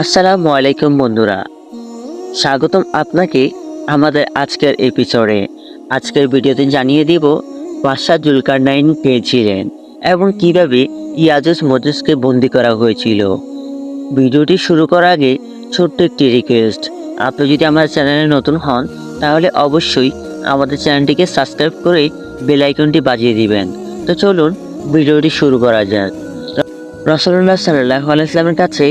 আসসালামু আলাইকুম বন্ধুরা। স্বাগতম আপনাকে আমাদের আজকের এপিসোডে আজকের ভিডিওতে জানিয়ে দিব, বাদশাহ জুলকার নাইন পেয়েছিলেন এবং কীভাবে ইয়াজুস মজুসকে বন্দি করা হয়েছিল। ভিডিওটি শুরু করার আগে ছোট্ট একটি রিকোয়েস্ট আপনি যদি আমাদের চ্যানেলে নতুন হন, তাহলে অবশ্যই আমাদের চ্যানেলটিকে সাবস্ক্রাইব করে বেল আইকনটি বাজিয়ে দিবেন। তো চলুন, ভিডিওটি শুরু করা যাক। রসল্লাহ সাল্লাহ আলাইসলামের কাছে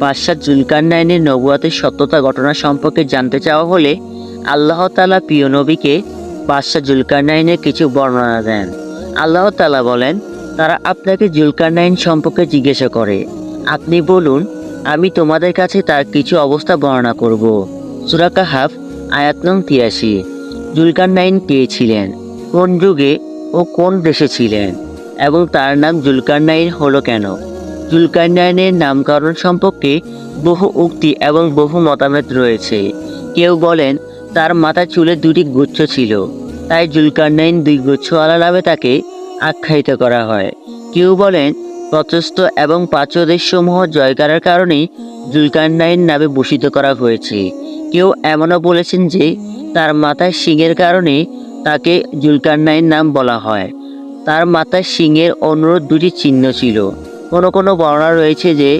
বাদশাহ জুলকার নাইনের নবুয়াতের সত্যতা ঘটনা সম্পর্কে জানতে চাওয়া হলে আল্লাহ তালা প্রিয় নবীকে বাদশাহ জুলকার নাইনের কিছু বর্ণনা দেন। আল্লাহ তালা বলেন, তারা আপনাকে জুলকার নাইন সম্পর্কে জিজ্ঞাসা করে। আপনি বলুন, আমি তোমাদের কাছে তার কিছু অবস্থা বর্ণনা করব। সুরাকা হাফ আয়াত নং তিরাশি। জুলকার নাইন পেয়েছিলেন কোন যুগে ও কোন দেশে ছিলেন? এবং তার নাম জুলকার নাইন হলো কেন? জুলকারনাইনের নামকরণ সম্পর্কে বহু উক্তি এবং বহু মতামত রয়েছে। কেউ বলেন, তার মাথায় চুলের দুটি গুচ্ছ ছিল। তাই জুলকারনাইন দুই গুচ্ছওয়ালা নামে তাকে আখ্যায়িত করা হয়। কেউ বলেন প্রচস্ত এবং পাচদেশসমূহ জয় করার কারণেই জুলকারনাইন নামে ভূষিত করা হয়েছে। কেউ এমনও বলেছেন যে, তার মাথায় শিঙের কারণে তাকে জুলকারনাইন নাম বলা হয়। তার মাথায় শিঙের অনুরোধ দুটি চিহ্ন ছিল। কোনো কোনো বর্ণনা রয়েছে যে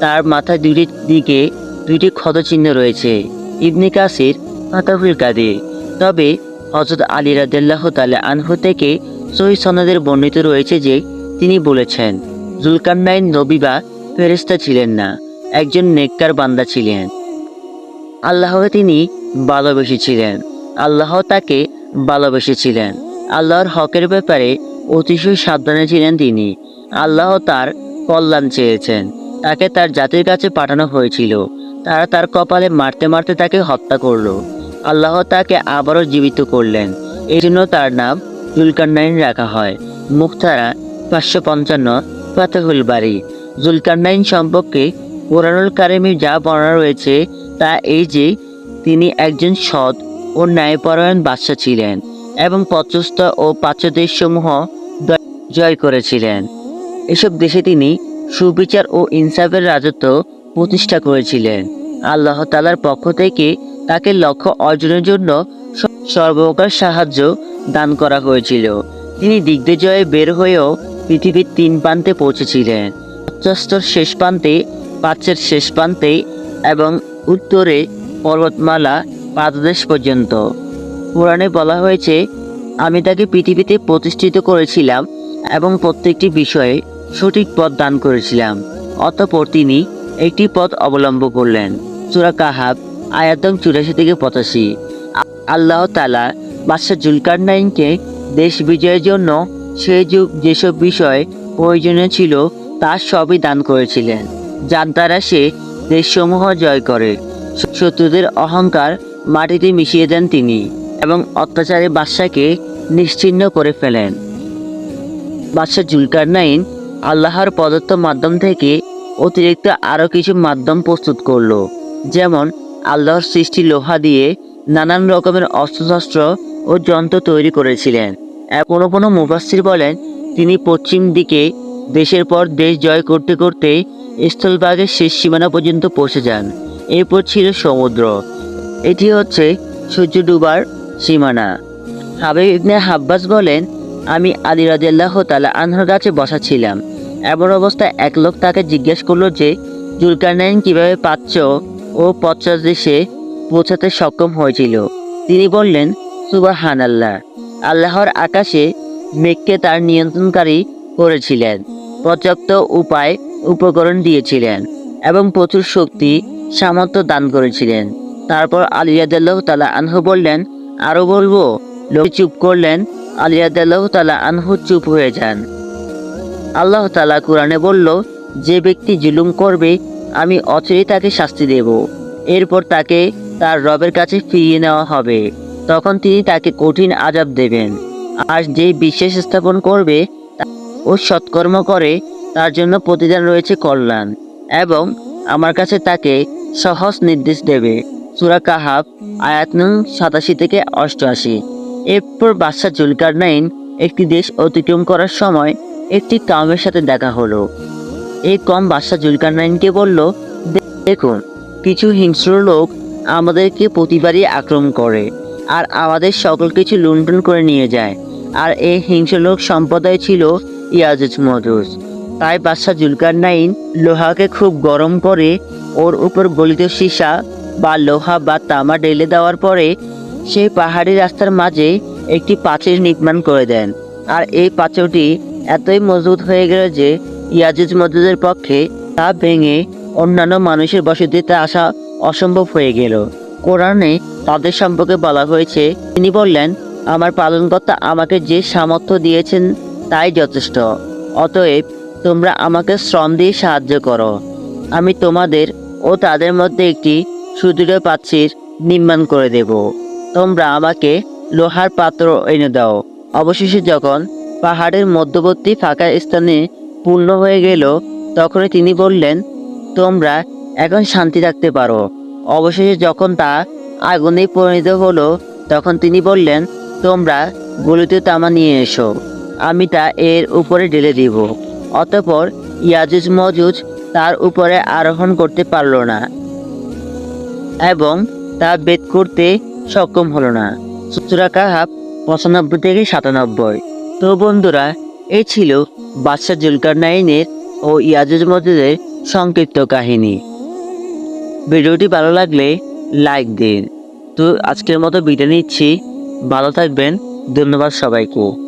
তার মাথায় দুটি দিকে দুটি ক্ষত চিহ্ন রয়েছে। ইবনে কাসির ফাতাহুল কাদির তবে হজরত আলী রাদিল্লাহ তালে আনহু থেকে সহি সনদের বর্ণিত রয়েছে যে তিনি বলেছেন, জুলকান্নাইন নবী বা ফেরেস্তা ছিলেন না, একজন নেককার বান্দা ছিলেন। আল্লাহকে তিনি ভালোবেসেছিলেন আল্লাহ তাকে ভালোবেসেছিলেন আল্লাহর হকের ব্যাপারে অতিশয় সাবধানে ছিলেন তিনি। আল্লাহ তার কল্যাণ চেয়েছেন। তাকে তার জাতির কাছে পাঠানো হয়েছিল। তারা তার কপালে মারতে মারতে তাকে হত্যা করল। আল্লাহ তাকে আবারও জীবিত করলেন। এই জন্য তার নাম জুলকান্নাইন রাখা হয়। মুখতারা পাঁচশো পঞ্চান্ন ফাতেহুল বাড়ি জুলকান্নাইন সম্পর্কে কোরআনুল কারিমে যা বর্ণনা রয়েছে তা এই যে, তিনি একজন সৎ ও ন্যায়পরায়ণ বাদশা ছিলেন এবং পচস্ত ও পাচ্যদেশসমূহ দ- জয় করেছিলেন। এসব দেশে তিনি সুবিচার ও ইনসাফের রাজত্ব প্রতিষ্ঠা করেছিলেন। আল্লাহ তালার পক্ষ থেকে তাকে লক্ষ্য অর্জনের জন্য সর্বপ্রকার সাহায্য দান করা হয়েছিল। তিনি দিগ্বিজয়ে বের হয়েও পৃথিবীর তিন প্রান্তে পৌঁছেছিলেন। পঞ্চাস্তর শেষ প্রান্তে প্রাচ্যের শেষ প্রান্তে এবং উত্তরে পর্বতমালা পাদদেশ পর্যন্ত। পুরাণে বলা হয়েছে, আমি তাকে পৃথিবীতে প্রতিষ্ঠিত করেছিলাম এবং প্রত্যেকটি বিষয়ে সঠিক পথ দান করেছিলাম। অতঃপর তিনি একটি পথ অবলম্ব করলেন। সুরা কাহাব আয়াতম চুরাশি থেকে পঁচাশি। আল্লাহ তালা বাদশাহ জুলকার নাইনকে দেশ বিজয়ের জন্য সে যুগ যেসব বিষয় প্রয়োজনীয় ছিল তার সবই দান করেছিলেন যার দ্বারা সে দেশসমূহ জয় করে। শত্রুদের অহংকার মাটিতে মিশিয়ে দেন তিনি এবং অত্যাচারী বাদশাকে নিশ্চিহ্ন করে ফেলেন। বাদশাহ জুলকার নাইন আল্লাহর প্রদত্ত মাধ্যম থেকে অতিরিক্ত আরও কিছু মাধ্যম প্রস্তুত করল। যেমন, আল্লাহর সৃষ্টি লোহা দিয়ে নানান রকমের অস্ত্রশস্ত্র ও যন্ত্র তৈরি করেছিলেন। কোনো কোনো মুফাসির বলেন, তিনি পশ্চিম দিকে দেশের পর দেশ জয় করতে করতে স্থলভাগের শেষ সীমানা পর্যন্ত পৌঁছে যান। এরপর ছিল সমুদ্র। এটি হচ্ছে সূর্য ডুবার সীমানা। হাবিব ইবনে হাব্বাস বলেন আমি আলী রাজিয়াল্লাহ তালা আনহার কাছে বসা ছিলাম। এমন অবস্থায় এক লোক তাকে জিজ্ঞেস করল যে, জুলকারনাইন কীভাবে পাচ্ছ? ও পশ্চাৎ দেশে পৌঁছাতে সক্ষম হয়েছিল। তিনি বললেন সুবাহান আল্লাহ আল্লাহর আকাশে মেঘকে তার নিয়ন্ত্রণকারী করেছিলেন, পর্যাপ্ত উপায় উপকরণ দিয়েছিলেন এবং প্রচুর শক্তি, সামর্থ্য দান করেছিলেন। তারপর আলিয়াদাল্লাহ তালা আনহু বললেন আরও বলব? লোক চুপ করলেন আলিয়াদাল্লাহ তালা আনহু চুপ হয়ে যান। আল্লাহ তালা কোরআনে বলল, যে ব্যক্তি জুলুম করবে, আমি অচিরেই তাকে শাস্তি দেব। এরপর তাকে তার রবের কাছে ফিরিয়ে নেওয়া হবে। তখন তিনি তাকে কঠিন আজাব দেবেন। আর যে বিশ্বাস স্থাপন করবে ও সৎকর্ম করে, তার জন্য প্রতিদান রয়েছে কল্যাণ এবং আমার কাছে তাকে সহজ নির্দেশ দেবে। সুরা কাহাব আয়াত নং সাতাশি থেকে অষ্টআশি। এরপর বাদশাহ জুলকার নাইন একটি দেশ অতিক্রম করার সময় একটি কামের সাথে দেখা হলো। এই কম বাদশাহ জুলকার নাইনকে বলল দেখুন, কিছু হিংস্র লোক আমাদেরকে প্রতিবারই আক্রমণ করে আর আমাদের সকল কিছু লুণ্ঠন করে নিয়ে যায়। আর এই হিংস্র লোক সম্প্রদায় ছিল ইয়াজুজ মজুজ। তাই বাদশাহ জুলকার নাইন লোহাকে খুব গরম করে ওর উপর গলিত সীসা বা লোহা বা তামা ঢেলে দেওয়ার পরে সেই পাহাড়ি রাস্তার মাঝে একটি পাঁচিল নির্মাণ করে দেন। আর এই পাঁচটি এতই মজবুত হয়ে গেল যে ইয়াজুজ মজুদের পক্ষে তা ভেঙে অন্যান্য মানুষের বসতিতে আসা অসম্ভব হয়ে গেল। কোরআনে তাদের সম্পর্কে বলা হয়েছে, তিনি বললেন, আমার পালনকর্তা আমাকে যে সামর্থ্য দিয়েছেন তাই যথেষ্ট। অতএব তোমরা আমাকে শ্রম দিয়ে সাহায্য করো। আমি তোমাদের ও তাদের মধ্যে একটি সুদৃঢ় প্রাচীর নির্মাণ করে দেব। তোমরা আমাকে লোহার পাত্র এনে দাও। অবশেষে যখন পাহাড়ের মধ্যবর্তী ফাঁকা স্থানে পূর্ণ হয়ে গেল, তখনই তিনি বললেন, তোমরা এখন শান্তি রাখতে পারো। অবশেষে যখন তা আগুনে পরিণত হলো, তখন তিনি বললেন, তোমরা গলিত তামা নিয়ে এসো, আমি তা এর উপরে ঢেলে দিব। অতপর ইয়াজুজ মজুজ তার উপরে আরোহণ করতে পারল না এবং তা বেদ করতে সক্ষম হলো না। সুতরা কাহাব পঁচানব্বই থেকে সাতানব্বই। তো বন্ধুরা, এই ছিল বাদশাহ জুলকার নাইনের ও ইয়াজুজ মজুদের সংক্ষিপ্ত কাহিনী। ভিডিওটি ভালো লাগলে লাইক দিন। তো আজকের মতো বিদায় নিচ্ছি। ভালো থাকবেন। ধন্যবাদ সবাইকে।